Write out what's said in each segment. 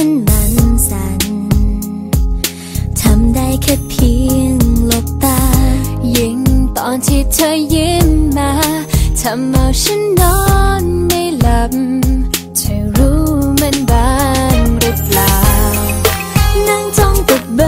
ฉันมันสั่นทำได้แค่เพียงหลบตา ยิ่งตอนที่เธอยิ้มมาทำเอาฉันนอนไม่หลับเธอรู้มันบ้างหรือเปล่า นั่งจ้องกับเบ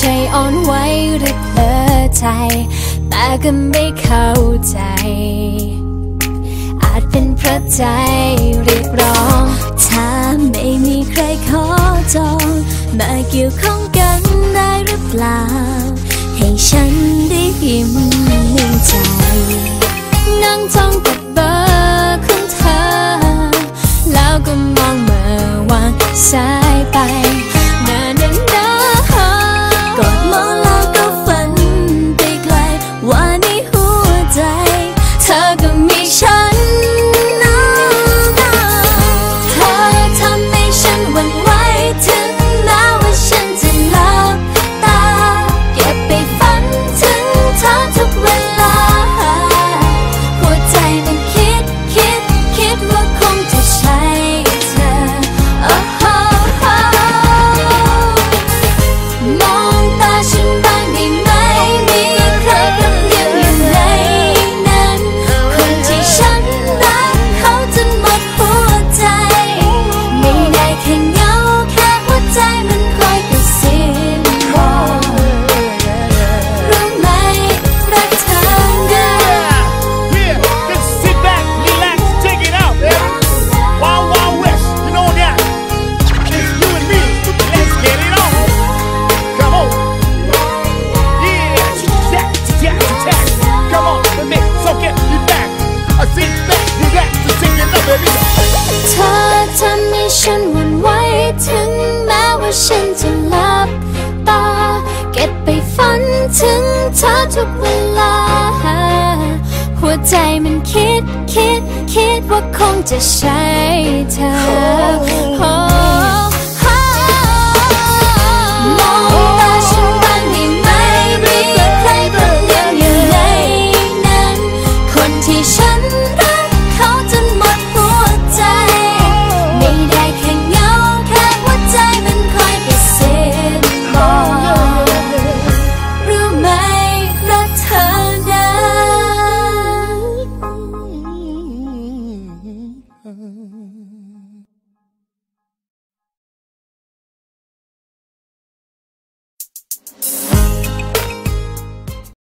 ใช่อ่อนไหวหรือเพลอใจ แต่ก็ไม่เข้าใจ อาจเป็นเพราะใจเรียกร้อง ถ้าไม่มีใครขอจองมาเกี่ยวข้องกันได้หรือเปล่า ให้ฉันได้ยิ้มในใจ นั่งจ้องกับเบอร์ของเธอ แล้วก็มองเมื่อวางสาย ฉันวันไว้ถึงแม้ว่าฉันจะหลับตา เก็บไปฝันถึงเธอทุกเวลา หัวใจมันคิดคิดคิดว่าคงจะใช่เธอ